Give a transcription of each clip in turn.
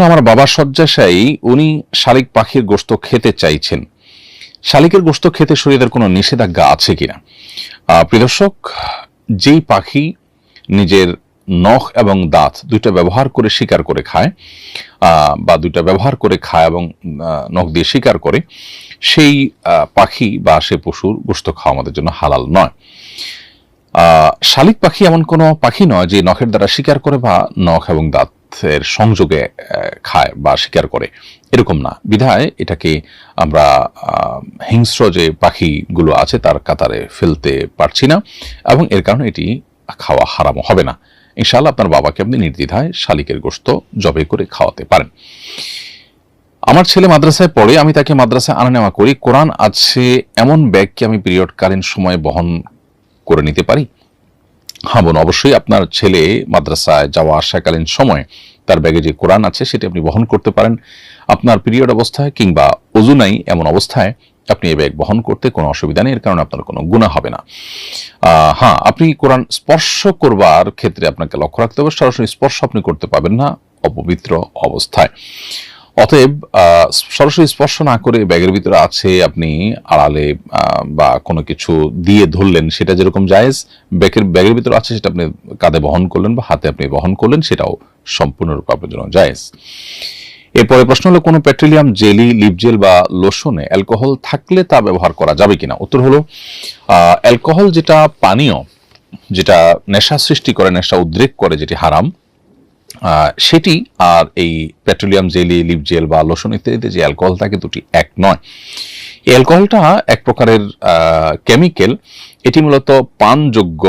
হলো আমার বাবার শয্যাশায়ী উনি শালিক পাখির গোস্ত খেতে চাইছেন। শালিকের গোস্ত খেতে শরীরের কোনো নিষেধাজ্ঞা আছে কিনা? আহ, প্রিয় যেই পাখি নিজের নখ এবং দাঁত দুইটা ব্যবহার করে শিকার করে খায় বা দুইটা ব্যবহার করে খায় এবং নখ দিয়ে শিকার করে সেই পাখি বা সে পশুর গোস্ত খাওয়া আমাদের জন্য হালাল নয়। শালিক পাখি এমন কোনো পাখি নয় যে নখের দ্বারা শিকার করে বা নখ এবং দাঁতের সংযোগে খায় বা শিকার করে। এরকম না। বিধায় এটাকে আমরা হিংস্র যে পাখিগুলো আছে তার কাতারে ফেলতে পারছি না এবং এর কারণে এটি খাওয়া হারাম হবে না। ইনশাআল্লাহ আপনার বাবাকে আপনি নির্দ্বিধায় শালিকের গোস্ত জবে করে খাওয়াতে পারেন। আমার ছেলে মাদ্রাসায় পড়ে, আমি তাকে মাদ্রাসায় আনা নেওয়া করি। কোরআন আছে এমন ব্যাগকে আমি পিরিয়ডকালীন সময়ে বহন করে নিতে পারি? হ্যাঁ বোন, অবশ্যই আপনার ছেলে মাদ্রাসায় যাওয়া আসাকালীন সময় তার ব্যাগে যে কোরআন আছে সেটি আপনি বহন করতে পারেন। আপনার পিরিয়ড অবস্থায় কিংবা অজু নাই এমন অবস্থায় আপনি এই ব্যাগ বহন করতে কোনো অসুবিধা নেই, এর কারণে আপনার কোনো গুণা হবে না। হ্যাঁ আপনি কোরআন স্পর্শ করবার ক্ষেত্রে আপনাকে লক্ষ্য রাখতে হবে। সরাসরি স্পর্শ আপনি করতে পারবেন না অপবিত্র অবস্থায়। অতএব সরাসরি স্পর্শ না করে ব্যাগের ভিতরে আছে, আপনি আড়ালে বা কোনো কিছু দিয়ে ধরলেন, সেটা যেরকম জায়েজ, ব্যাগের ব্যাগের ভিতরে আছে সেটা আপনি কাঁধে বহন করলেন বা হাতে আপনি বহন করলেন, সেটাও সম্পূর্ণরূপে আপনার জন্য জায়েজ। এরপরে প্রশ্ন হলো, কোনো পেট্রোলিয়াম, জেলি, লিপ জেল বা লোশনে অ্যালকোহল থাকলে তা ব্যবহার করা যাবে কিনা? উত্তর হলো অ্যালকোহল যেটা পানীয়, যেটা নেশা সৃষ্টি করে, নেশা উদ্রেক করে, যেটি হারাম সেটি আর এই পেট্রোলিয়াম জেলি, লিপ জেল বা লোশন ইত্যাদিতে যে অ্যালকোহল থাকে দুটি এক নয়। এই অ্যালকোহলটা এক প্রকারের কেমিক্যাল। এটি মূলত পানযোগ্য,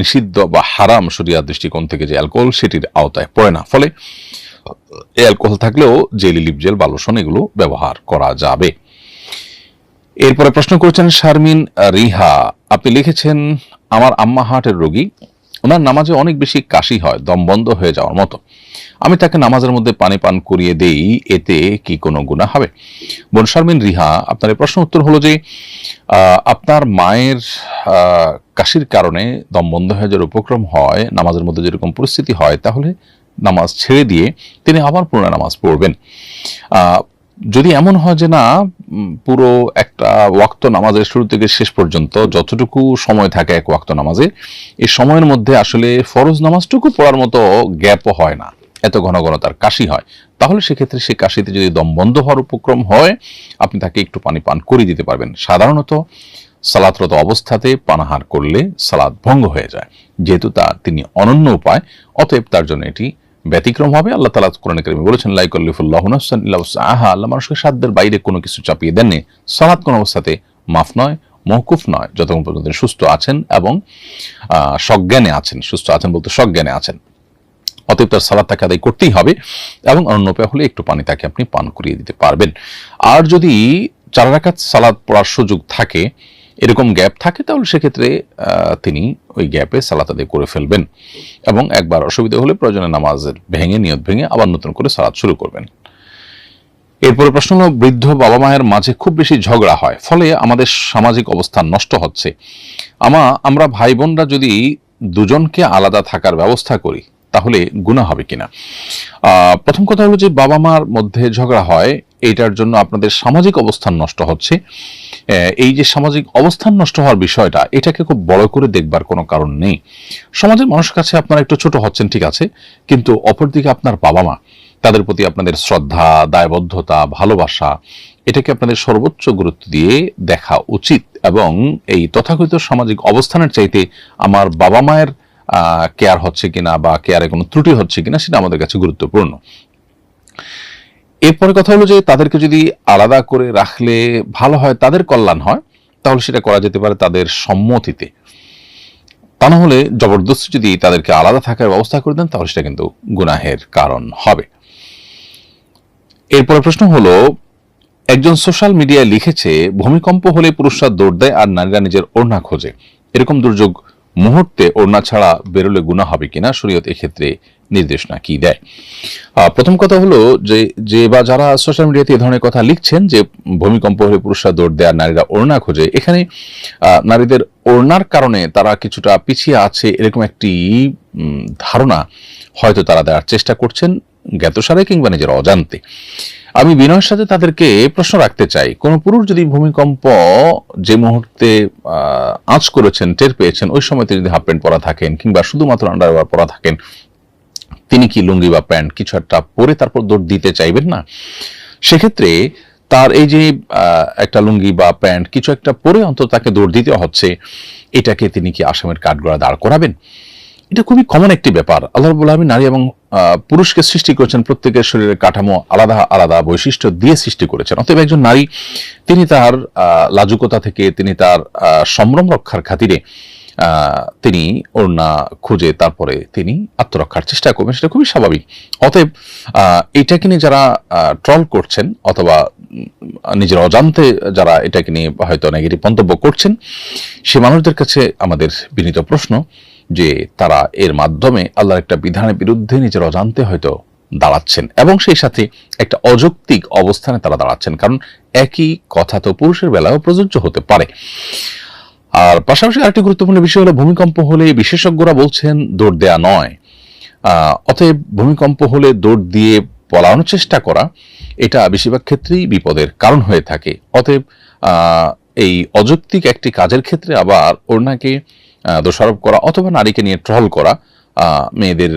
নিষিদ্ধ বা হারাম শরিয়ার দৃষ্টিকোণ থেকে যে অ্যালকোহল, সেটির আওতায় পড়ে না। ফলে অ্যালকোহল থাকলেও জেলি, লিপ জেল বা লোশন এগুলো ব্যবহার করা যাবে। এরপরে প্রশ্ন করেছেন শারমিন রিহা। আপনি লিখেছেন, আমার আম্মা হার্টের রোগী। ওনার নামাজে অনেক বেশি কাশি হয়, দম বন্ধ হয়ে যাওয়ার মতো। আমি তাকে নামাজের মধ্যে পানি পান করিয়ে দেই, এতে কি কোনো গুণা হবে? বোন শারমিন, রিহা, আপনার প্রশ্ন উত্তর হলো যে আপনার মায়ের কাশির কারণে দম বন্ধ হয়ে যাওয়ার উপক্রম হয়, নামাজের মধ্যে যেরকম পরিস্থিতি হয়, তাহলে নামাজ ছেড়ে দিয়ে তিনি আবার পুনরায় নামাজ পড়বেন। যদি এমন হয় যে না পুরো একটা ওয়াক্ত নামাজের শুরু থেকে শেষ পর্যন্ত যতটুকু সময় থাকে এক ওয়াক্ত নামাজে, এই সময়ের মধ্যে আসলে ফরজ নামাজটুকু পড়ার মতো গ্যাপও হয় না। এত ঘন ঘন তার কাশি হয়। তাহলে সেক্ষেত্রে সেই কাশিতে যদি দম বন্ধ হওয়ার উপক্রম হয়, আপনি তাকে একটু পানি পান করে দিতে পারবেন। সাধারণত সালাতরত অবস্থাতে পানাহার করলে সালাদ ভঙ্গ হয়ে যায়। যেহেতু তা তিনি অনন্য উপায়, অতএব তার জন্য এটি ব্যতিক্রম হবে, আল্লাহ তালা কোরআন কারিমে বলেছেন লাইকল্লিফুল্লাহ আহা আল্লাহ মানুষকে সাধ্যের বাইরে কোনো কিছু চাপিয়ে দেননি। সালাদ কোন অবস্থাতে মাফ নয় মহকুফ নয়, যতক্ষণ পর্যন্ত সুস্থ আছেন এবং সজ্ঞানে আছেন, সুস্থ আছেন বলতে সজ্ঞানে আছেন। অতএব তার সালাদ তাকে আদায় করতেই হবে এবং অন্য উপায় হলে একটু পানি তাকে আপনি পান করিয়ে দিতে পারবেন। আর যদি চার রাকাত সালাদ পড়ার সুযোগ থাকে এরকম গ্যাপ থাকে, তাহলে সেক্ষেত্রে তিনি ওই গ্যাপে সালাত আদায় করে ফেলবেন এবং একবার অসুবিধা হলে প্রয়োজনে নামাজের ভেঙে, নিয়ত ভেঙে আবার নতুন করে সালাদ শুরু করবেন। এরপরে প্রশ্ন হলো, বৃদ্ধ বাবা মায়ের মাঝে খুব বেশি ঝগড়া হয়, ফলে আমাদের সামাজিক অবস্থান নষ্ট হচ্ছে। আমা, আমরা ভাই বোনরা যদি দুজনকে আলাদা থাকার ব্যবস্থা করি তাহলে গুণা হবে কিনা? প্রথম কথা হলো যে বাবা মার মধ্যে ঝগড়া হয় এইটার জন্য আপনাদের সামাজিক অবস্থান নষ্ট হচ্ছে। এই যে সামাজিক অবস্থান নষ্ট হওয়ার বিষয়টা, এটাকে খুব বড় করে দেখবার কোনো কারণ নেই। সমাজের মানুষের কাছে আপনারা একটু ছোট হচ্ছেন, ঠিক আছে? কিন্তু অপরদিকে আপনার বাবা মা তাদের প্রতি আপনাদের শ্রদ্ধা, দায়বদ্ধতা, ভালোবাসা, এটাকে আপনাদের সর্বোচ্চ গুরুত্ব দিয়ে দেখা উচিত। এবং এই তথাকথিত সামাজিক অবস্থানের চাইতে আমার বাবা মায়ের কেয়ার হচ্ছে কিনা বা কেয়ারে কোনো ত্রুটি হচ্ছে কিনা সেটা আমাদের কাছে গুরুত্বপূর্ণ। এরপরে কথা হলো যে তাদেরকে যদি আলাদা করে রাখলে ভালো হয়, তাদের কল্যাণ হয়, তাহলে সেটা করা যেতে পারে তাদের সম্মতিতে। তা না হলে জবরদস্তি যদি তাদেরকে আলাদা থাকার ব্যবস্থা করে দেন, তাহলে সেটা কিন্তু গুনাহের কারণ হবে। এরপরে প্রশ্ন হলো, একজন সোশ্যাল মিডিয়ায় লিখেছে, ভূমিকম্প হলে পুরুষরা দৌড় দেয় আর নারীরা নিজের ওড়না খোঁজে। এরকম দুর্যোগ মুহূর্তে ওড়না ছাড়া বেরোলে গুণা হবে কিনা শরীয়ত এক্ষেত্রে নির্দেশনা কি দেয়? প্রথম কথা হলো যে যে বা যারা সোশ্যাল মিডিয়াতে এই ধরনের কথা লিখছেন যে ভূমিকম্প হলে পুরুষরা দৌড় দেয় নারীরা ওড়না খোঁজে, এখানে নারীদের ওড়নার কারণে তারা কিছুটা পিছিয়ে আছে এরকম একটি ধারণা হয়তো তারা দেওয়ার চেষ্টা করছেন। জ্ঞাতসারে কিংবা নিজের অজান্তে। আমি বিনয়ের সাথে তাদেরকে প্রশ্ন রাখতে চাই। কোন পুরুষ যদি ভূমিকম্প যে মুহূর্তে আঁচ করেছেন, টের পেয়েছেন, ওই সময় তিনি যদি হাফ প্যান্ট পরা থাকেন কিংবা শুধুমাত্র আন্ডারওয়ার পরা থাকেন, তিনি কি লুঙ্গি বা প্যান্ট কিছু একটা পরে তারপর দৌড় দিতে চাইবেন না? সেক্ষেত্রে তার এই যে একটা লুঙ্গি বা প্যান্ট কিছু একটা পরে অন্তত তাকে দৌড় দিতে হচ্ছে। এটাকে তিনি কি আসামের কাঠগড়া দাঁড় করাবেন? এটা খুবই কমন একটি ব্যাপার। আল্লাহ রবুল্লা আলমী নারী এবং পুরুষকে সৃষ্টি করেছেন প্রত্যেকের শরীরের কাঠামো আলাদা আলাদা বৈশিষ্ট্য দিয়ে সৃষ্টি করেছেন। অতএব একজন নারী, তিনি তার লাজুকতা থেকে, তিনি তার সম্ভ্রম রক্ষার খাতিরে তিনি ওড়না খুঁজে তারপরে তিনি আত্মরক্ষার চেষ্টা করবেন, সেটা খুবই স্বাভাবিক। অতএব এটাকে নিয়ে যারা ট্রল করছেন অথবা নিজের অজান্তে যারা এটাকে নিয়ে হয়তো নেগেটিভ মন্তব্য করছেন, সে মানুষদের কাছে আমাদের বিনীত প্রশ্ন যে তারা এর মাধ্যমে আল্লাহর একটা বিধানের বিরুদ্ধে নিজের অজান্তে হয়তো দাঁড়াচ্ছেন এবং সেই সাথে একটা অযৌক্তিক অবস্থানে তারা দাঁড়াচ্ছেন। কারণ একই কথা তো পুরুষের বেলায়ও প্রযোজ্য হতে পারে। আর পাশাপাশি আরেকটি গুরুত্বপূর্ণ বিষয় হলো, ভূমিকম্প হলে বিশেষজ্ঞরা বলছেন দৌড় দেয়া নয়। অতএব ভূমিকম্প হলে দৌড় দিয়ে পলানোর চেষ্টা করা, এটা বেশিরভাগ ক্ষেত্রেই বিপদের কারণ হয়ে থাকে। অতএব এই অযৌক্তিক একটি কাজের ক্ষেত্রে আবার ওনাকে দোষারোপ করা অথবা নারীকে নিয়ে ট্রল করা মেয়েদের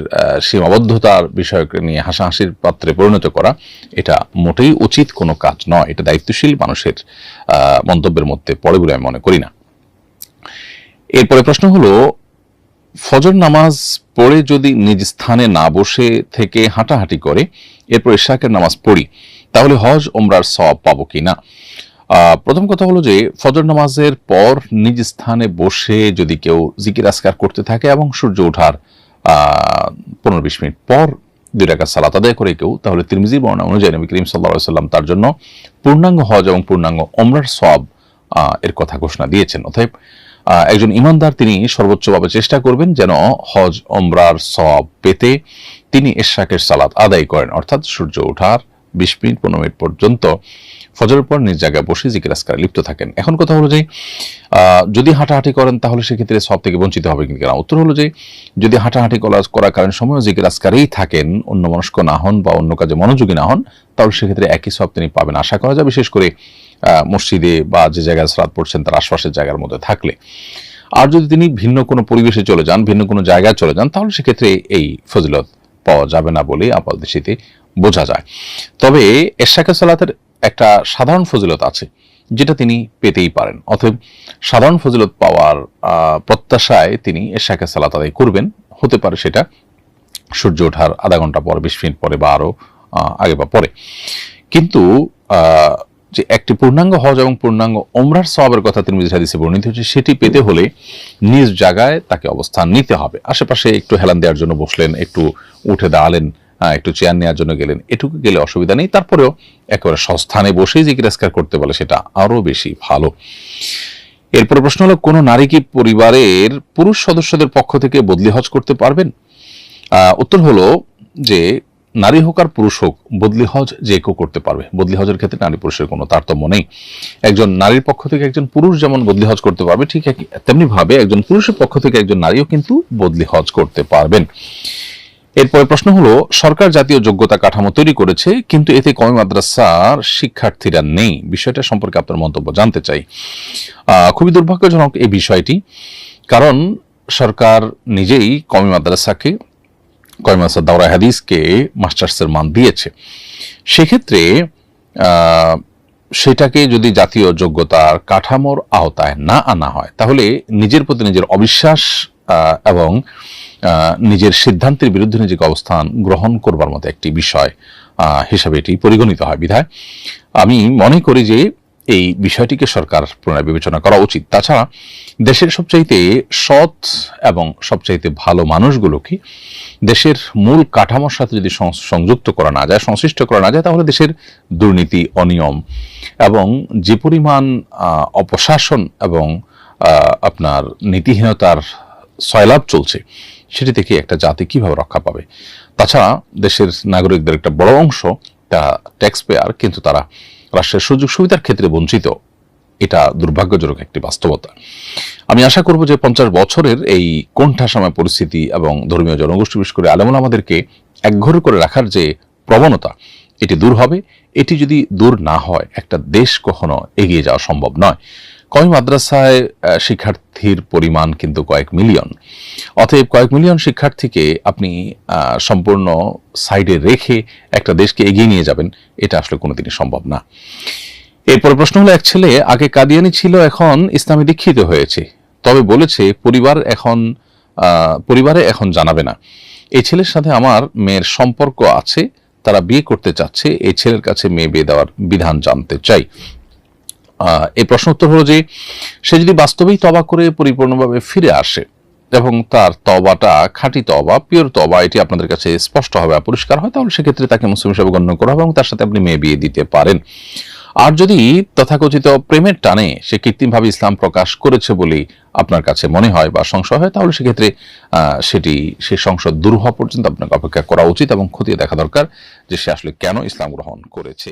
সীমাবদ্ধতার বিষয়কে নিয়ে হাসাহাসির পাত্রে পরিণত করা, এটা মোটেই উচিত কোনো কাজ নয়। এটা দায়িত্বশীল মানুষের মন্তব্যের মধ্যে পড়ে বলে আমি মনে করি না। এরপরে প্রশ্ন হলো, ফজর নামাজ পড়ে যদি নিজ স্থানে না বসে থেকে হাঁটাহাঁটি করে, এরপর ইশাকের নামাজ পড়ি, তাহলে হজ ওমরার সব পাবো কি না? প্রথম কথা হলো যে ফজর নামাজের পর নিজ স্থানে বসে যদি কেউ জিকির আসকার করতে থাকে এবং সূর্য ওঠার পনেরো বিশ মিনিট পর দুই টাকা সালাত আদায় করে কেউ, তাহলে তিরমিজি বর্ণনা অনুযায়ী নবী করিম সাল্লাহ সাল্লাম তার জন্য পূর্ণাঙ্গ হজ এবং পূর্ণাঙ্গ ওমরার সব এর কথা ঘোষণা দিয়েছেন। অতএব একজন ইমানদার তিনি সর্বোচ্চভাবে চেষ্টা করবেন যেন হজ ওমরার সব পেতে তিনি এশাকের সালাত আদায় করেন। অর্থাৎ সূর্য ওঠার বিশ মিনিট, পনেরো মিনিট পর্যন্ত ফজরের পর নিজ জায়গায় বসে জিকির আসকারে লিপ্ত থাকেন। এখন কথা হলো যে যদি হাঁটাহাঁটি করেন তাহলে সেক্ষেত্রে সব থেকে বঞ্চিত হবে কিনা? উত্তর হলো যে, যদি হাঁটাহাঁটি করা- করার কারণ সময় জিকির আসকারেই থাকেন অন্য মনস্ক না হন বা অন্য কাজে মনোযোগী না হন, তাহলে সেক্ষেত্রে একই সব তিনি পাবেন। আশা করা যায় বিশেষ করে মসজিদে বা যে জায়গায় সালাত পড়ছেন তার আশপাশের জায়গার মধ্যে থাকলে। আর যদি তিনি ভিন্ন কোনো পরিবেশে চলে যান, ভিন্ন কোনো জায়গায় চলে যান, তাহলে সেক্ষেত্রে এই ফজিলত পাওয়া যাবে না বলে আপাতদৃষ্টিতে বোঝা যায়। তবে এশাকে সালাতের একটা সাধারণ ফজিলত আছে যেটা তিনি পেতেই পারেন। অতএব সাধারণ ফজিলত পাওয়ার প্রত্যাশায় তিনি এশাকে সালাত আদায় করবেন। হতে পারে সেটা সূর্য ওঠার আধা ঘণ্টা পর বিশ মিনিট পরে বা আরও আহ, আগে বা পরে। কিন্তু যে একটি পূর্ণাঙ্গ হজ এবং পূর্ণাঙ্গ ওমরার সওয়াবের কথা তিনি হাদিসে বর্ণিত হচ্ছে সেটি পেতে হলে নিজ জায়গায় তাকে অবস্থান নিতে হবে। আশেপাশে একটু হেলান দেওয়ার জন্য বসলেন একটু উঠে দাঁড়ালেন একটু চেয়ার নেওয়ার জন্য গেলেন। এটুকু গেলে অসুবিধা নেই। তারপরেও একেবারে সস্থানে বসেই জিজ্ঞাসকার করতে বলে, সেটা আরও বেশি ভালো। এরপর প্রশ্ন হলো, কোন নারী কি পরিবারের পুরুষ সদস্যদের পক্ষ থেকে বদলি হজ করতে পারবেন? উত্তর হলো যে, নারী হোক আর পুরুষ হোক, বদলি হজ যে কেউ করতে পারবে। বদলি হজের ক্ষেত্রে নারী পুরুষের কোনো তারতম্য নেই। একজন নারীর পক্ষ থেকে একজন পুরুষ যেমন বদলি হজ করতে পারবে, ঠিক একই- তেমনি ভাবে একজন পুরুষের পক্ষ থেকে একজন নারীও কিন্তু বদলি হজ করতে পারবেন। এরপরে প্রশ্ন হলো, সরকার জাতীয় যোগ্যতা কাঠামো তৈরি করেছে, কিন্তু এতে কমি মাদ্রাসার শিক্ষার্থীরা নেই? বিষয়টা সম্পর্কে আপনার মন্তব্য জানতে চাই। খুবই দুর্ভাগ্যজনক এই বিষয়টি, কারণ সরকার নিজেই কমি মাদ্রাসাকে, কমি মাদ্রাসা দাওরা হাদিসকে, মাস্টার্সের মান দিয়েছে। সেক্ষেত্রে সেটাকে যদি জাতীয় যোগ্যতার কাঠামোর আওতায় না আনা হয়, তাহলে নিজের প্রতি নিজের অবিশ্বাস এবং নিজের সিদ্ধান্তের বিরুদ্ধে নিজেকে অবস্থান গ্রহণ করবার মতো একটি বিষয় হিসাবে এটি পরিগণিত হয়। বিধায় আমি মনে করি যে এই বিষয়টিকে সরকার পুনরায় বিবেচনা করা উচিত। তাছাড়া দেশের সবচাইতে সৎ এবং সবচাইতে ভালো মানুষগুলোকে দেশের মূল কাঠামোর সাথে যদি সংযুক্ত করা না যায়, সংশ্লিষ্ট করা না যায়, তাহলে দেশের দুর্নীতি অনিয়ম এবং যে পরিমাণ অপশাসন এবং আপনার নীতিহীনতার সয়লাভ চলছে, সেটি থেকে একটা জাতি কীভাবে রক্ষা পাবে? তাছাড়া দেশের নাগরিকদের একটা বড় অংশ ট্যাক্স পেয়ার কিন্তু তারা রাষ্ট্রের সুযোগ সুবিধার ক্ষেত্রে বঞ্চিত। এটা দুর্ভাগ্যজনক একটি বাস্তবতা। আমি আশা করব যে পঞ্চাশ বছরের এই কোণঠাসাময় পরিস্থিতি এবং ধর্মীয় জনগোষ্ঠী, বিশেষ করে আলমুল আমাদেরকে একঘরে করে রাখার যে প্রবণতা, এটি দূর হবে। এটি যদি দূর না হয়, একটা দেশ কখনো এগিয়ে যাওয়া সম্ভব নয়। কয় মাদ্রাসায় শিক্ষার্থীর পরিমাণ কিন্তু কয়েক মিলিয়ন। অতএব কয়েক মিলিয়ন শিক্ষার্থীকে আপনি সম্পূর্ণ সাইডে রেখে একটা দেশকে এগিয়ে নিয়ে যাবেন, এটা আসলে কোনোদিনই সম্ভব না। এরপর প্রশ্ন হলো, এক ছেলে, আগে কাদিয়ানি ছিল, এখন ইসলামে দীক্ষিত হয়েছে। তবে বলেছে, পরিবার এখন পরিবারে এখন জানাবে না। এই ছেলের সাথে আমার মেয়ের সম্পর্ক আছে, তারা বিয়ে করতে চাচ্ছে, এই ছেলের কাছে মেয়ে বিয়ে দেওয়ার বিধান জানতে চাই। এই প্রশ্ন উত্তর হলো যে, সে যদি বাস্তবেই তবা করে পরিপূর্ণভাবে ফিরে আসে এবং তার তবাটা খাঁটি তবা, পিওর তবা, এটি আপনাদের কাছে স্পষ্ট হবে পরিষ্কার হয়, তাহলে সেক্ষেত্রে তাকে মুসলিম হিসেবে গণ্য করা হবে এবং তার সাথে আপনি মেয়ে বিয়ে দিতে পারেন। আর যদি তথাকথিত প্রেমের টানে সে কৃত্রিমভাবে ইসলাম প্রকাশ করেছে বলেই আপনার কাছে মনে হয় বা সংশয় হয়, তাহলে সেক্ষেত্রে সেটি, সে সংশয় দূর হওয়া পর্যন্ত আপনাকে অপেক্ষা করা উচিত এবং খতিয়ে দেখা দরকার যে সে আসলে কেন ইসলাম গ্রহণ করেছে।